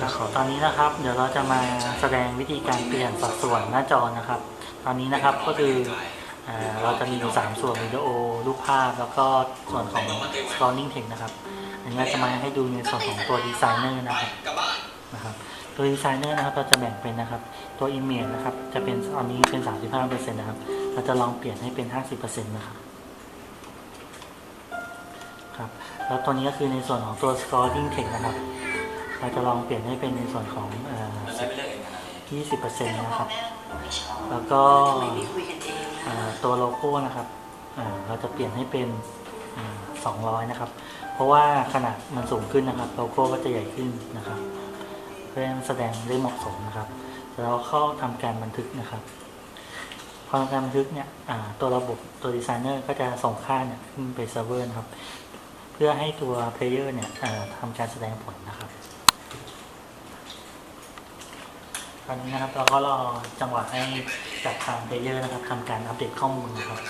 ครับตอนนี้นะครับ เดี๋ยวเราจะมาแสดงวิธีการเปลี่ยนสัดส่วนหน้าจอนะครับ ตอนนี้นะครับก็คือเอ่อเราจะมีอยู่สามส่วนวิดีโอรูปภาพ แล้วก็ส่วนของ scrolling text นะครับ อันนี้จะมาให้ดูในส่วนของตัวดีไซเนอร์นะครับนะครับตัวดีไซเนอร์นะครับเราจะแบ่งเป็นนะครับ ตัว image นะครับจะเป็นตอนนี้เป็น 35%นะครับ เราจะลองเปลี่ยนให้เป็น 50%นะครับครับแล้วตัวนี้ก็คือในส่วนของตัว scrolling text นะครับ เราจะลองเปลี่ยนให้เป็นในส่วนของเอ่อแล้วไม่เลือกเองนะ20%นะครับ แล้วก็ตัวโลโก้นะครับเราจะเปลี่ยนให้เป็นเอ่อ200นะครับ เพราะว่าขนาดมันสูงขึ้นนะครับ โลโก้ก็จะใหญ่ขึ้นนะครับ เพื่อให้มันแสดงได้เหมาะสมนะครับแล้วเราเข้าทำการบันทึกนะครับ พอทำการบันทึกเนี่ยตัวระบบตัวดีไซเนอร์ก็จะส่งค่าเนี่ยขึ้นไปเซิร์ฟเวอร์นะครับ เพื่อให้ตัวเพลเยอร์เนี่ยทำการแสดงผลนะครับ ตอนนี้นะครับเราก็รอจังหวะให้จากทางเพลเยอร์นะครับทำการอัปเดตข้อมูลนะครับ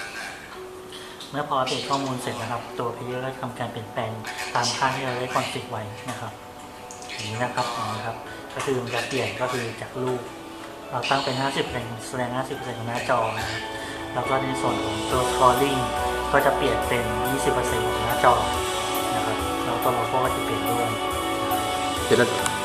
เมื่อพออัปเดตข้อมูลเสร็จนะครับ ตัวเพลเยอร์ก็ทำการเปลี่ยนแปลงตามค่าที่เราได้คอนฟิกไว้นะครับอย่างนี้นะครับนี้ครับ ก็คือมันจะเปลี่ยนก็คือจากรูปเราตั้งเป็น 50เป็นแสดง 50%ของหน้าจอนะครับแล้วก็ในส่วนของตัว scrolling ก็จะเปลี่ยนเป็น 20%ของหน้าจอนะครับแล้วตัวโลโก้ก็จะเปลี่ยนด้วยเดี๋ยว